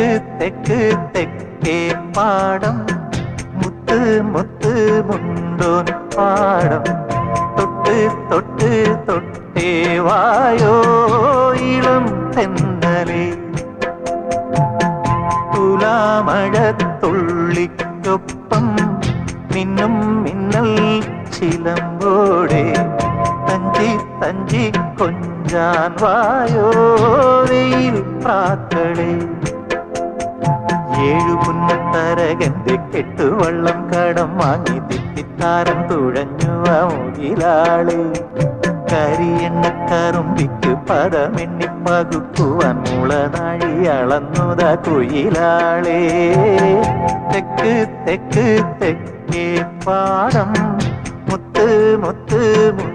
தெற்கு தெற்கு தெற்கே பாடம் முத்து முத்து முண்டோன் பாடம் தொட்டு தொட்டு தொட்டே வாயோ இளம் தென்னலே തുലാമഴത്തുള്ളിക്കൊപ്പം മിന്നും മിന്നൽ ചിലമ്പോടെ തഞ്ചി തഞ്ചി കൊഞ്ചാൻ വായോ വെയിൽ പ്രാക്കളേ ഏഴു പുന്നത്തരകന്റെ കെട്ടുവള്ളം കടം വാങ്ങി തിത്തിത്താരം തുഴഞ്ഞു മൂകിലാളി കരിയെണ്ണക്കറുമ്പിക്ക് പദമെണ്ണി പകുക്കുവാൻ മുളനാഴി അളന്നുതാ കുയിലാളേ തെക്ക് തെക്ക് തെക്കേ പാടം മുത്ത് മുത്ത് മുത്ത്